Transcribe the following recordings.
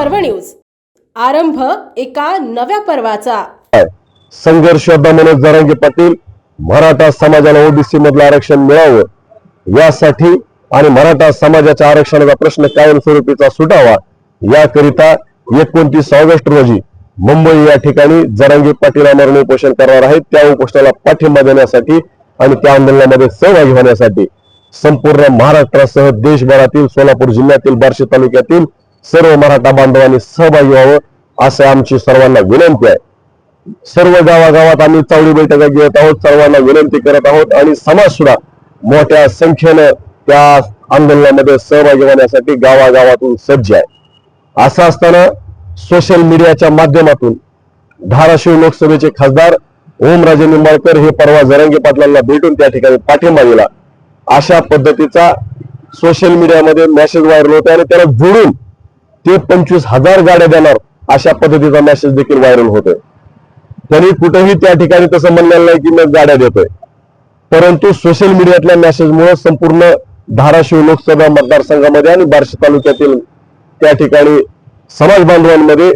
पर्व न्यूज. आरंभ एका नव्या पर्वाचा. संघर्ष दमन जरांगे पाटील. मराठा समाजाला ओबीसी मधलं आरक्षण मिळावं. यासाठी आणि मराठा समाजाच्या आरक्षणाचा प्रश्न कायमस्वरूपीचा सुटावा याकरिता एकोणतीस ऑगस्ट रोजी मुंबई या ठिकाणी जरांगी पाटील आमरण उपोषण करणार आहेत. त्या उपोषणाला पाठिंबा देण्यासाठी आणि त्या आंदोलनामध्ये सहभागी होण्यासाठी संपूर्ण महाराष्ट्रासह देशभरातील सोलापूर जिल्ह्यातील बार्शी तालुक्यातील सर्व मराठा बांधवांनी सहभागी व्हावं असं आमची सर्वांना विनंती आहे. सर्व गावागावात आम्ही चावडी बैठका घेत आहोत सर्वांना विनंती करत आहोत आणि समाज सुद्धा मोठ्या संख्येनं त्या आंदोलनामध्ये सहभागी होण्यासाठी गावागावातून सज्ज आहे. असं असताना सोशल मीडियाच्या माध्यमातून धाराशिव लोकसभेचे खासदार ओमराजे निंबाळकर हे परवा जरंगे पाटलांना भेटून त्या ठिकाणी पाठिंबा दिला. अशा पद्धतीचा सोशल मीडियामध्ये मेसेज व्हायरल होता आणि त्याला जोडून ते पंचवीस हजार गाड्या देणार. अशा पद्धतीचा मेसेज देखील व्हायरल होतोय. त्यांनी कुठेही त्या ठिकाणी तसं म्हणलेलं नाही की मी गाड्या देतोय. परंतु सोशल मीडियातल्या मेसेजमुळे संपूर्ण धाराशिव लोकसभा मतदारसंघामध्ये आणि बार्शी तालुक्यातील त्या ठिकाणी समाज बांधवांमध्ये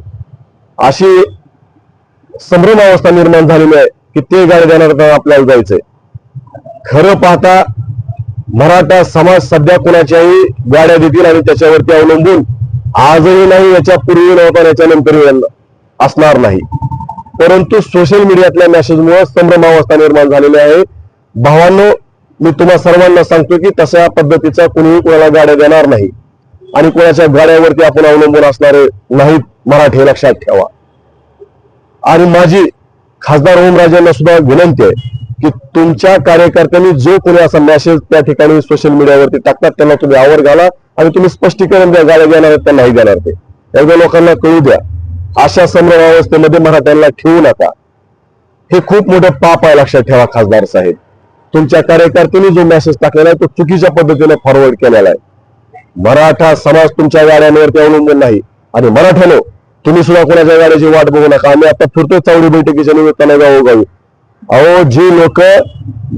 अशी संभ्रमावस्था निर्माण झालेली आहे की ते गाड्या देणार तर आपल्याला जायचंय. खरं पाहता मराठा समाज सध्या कुणाच्याही गाड्या देतील आणि त्याच्यावरती अवलंबून आजही नाही याच्या पूर्वी नव्हता याच्यानंतर असणार नाही. परंतु सोशल मीडियातल्या मेसेजमुळे संभ्रमावस्था निर्माण झालेली आहे. भावांनो मी तुम्हा सर्वांना सांगतो की तशा पद्धतीचा कुणीही कोणाला गाड्या देणार नाही. आणि कोणाच्या गाड्यावरती आपण अवलंबून असणारे नाहीत मराठी लक्षात ठेवा. आणि माझी खासदार ओमराजेंना सुद्धा विनंती आहे की तुमच्या कार्यकर्त्यांनी जो कोणी असा मेसेज त्या ठिकाणी सोशल मीडियावरती टाकतात त्यांना तुम्ही आवर घाला. आणि तुम्ही स्पष्टीकरण द्या गाड्या देणार त्या नाही देणार ते. एकदा लोकांना कळू द्या. अशा संभ्रम अवस्थेमध्ये मराठ्यांना ठेवू नका. हे खूप मोठं पाप आहे लक्षात ठेवा खासदार साहेब. तुमच्या कार्यकर्त्यांनी जो मेसेज टाकलेला आहे तो चुकीच्या पद्धतीने फॉरवर्ड केलेला आहे. मराठा समाज तुमच्या गाड्यांवरती अवलंबून नाही. आणि मराठ्यानो तुम्ही सुद्धा कोणाच्या गाड्याची वाट बघू नका. आम्ही आता फिरतो चावडी बैठकीच्या निमित्ताने गावोगावी. अहो जे लोक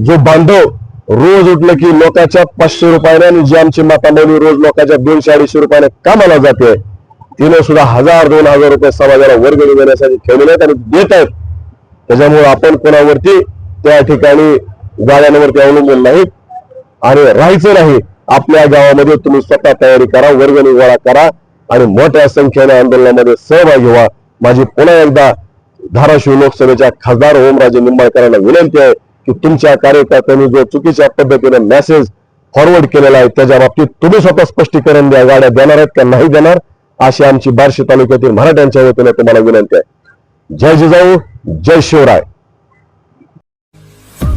जो बांधव रोज उठलं की लोकांच्या पाचशे रुपयाने आणि जी आमची माता मौली रोज लोकांच्या दोनशे अडीचशे रुपयाने कामाला जाते तिने सुद्धा हजार दोन हजार रुपये समाजाला वर्ग देण्यासाठी ठेवलेले आहेत आणि देत आहेत. त्याच्यामुळे आपण कोणावरती त्या ठिकाणी गाड्यांवरती अवलंबून नाहीत आणि राहायचं नाही. आपल्या गावामध्ये तुम्ही स्वतः तयारी करा वर्गणी गोळा करा आणि मोठ्या संख्येने आंदोलनामध्ये सहभागी व्हा. माझी पुन्हा एकदा धाराशिव लोकसभेच्या खासदार ओमराजे निंबाळकरांना विनंती आहे. की तुमच्या कार्यकर्त्यांनी जो चुकीच्या पद्धतीने मेसेज फॉरवर्ड केलेला आहे त्याच्या बाबतीत तुम्ही स्वतः स्पष्टीकरण द्या गाड्या देणार आहेत का नाही देणार अशी आमची बार्शी तालुक्यातील मराठ्यांच्या वतीने तुम्हाला विनंती आहे. जय जिजाऊ जय शिवराय.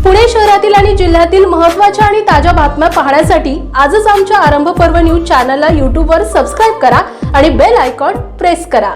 पुणे शहरातील आणि जिल्ह्यातील महत्त्वाच्या आणि ताज्या बातम्या पाहण्यासाठी आजच आमच्या आरंभ पर्व न्यूज चॅनलला यूट्यूबवर सबस्क्राईब करा आणि बेल आयकॉन प्रेस करा.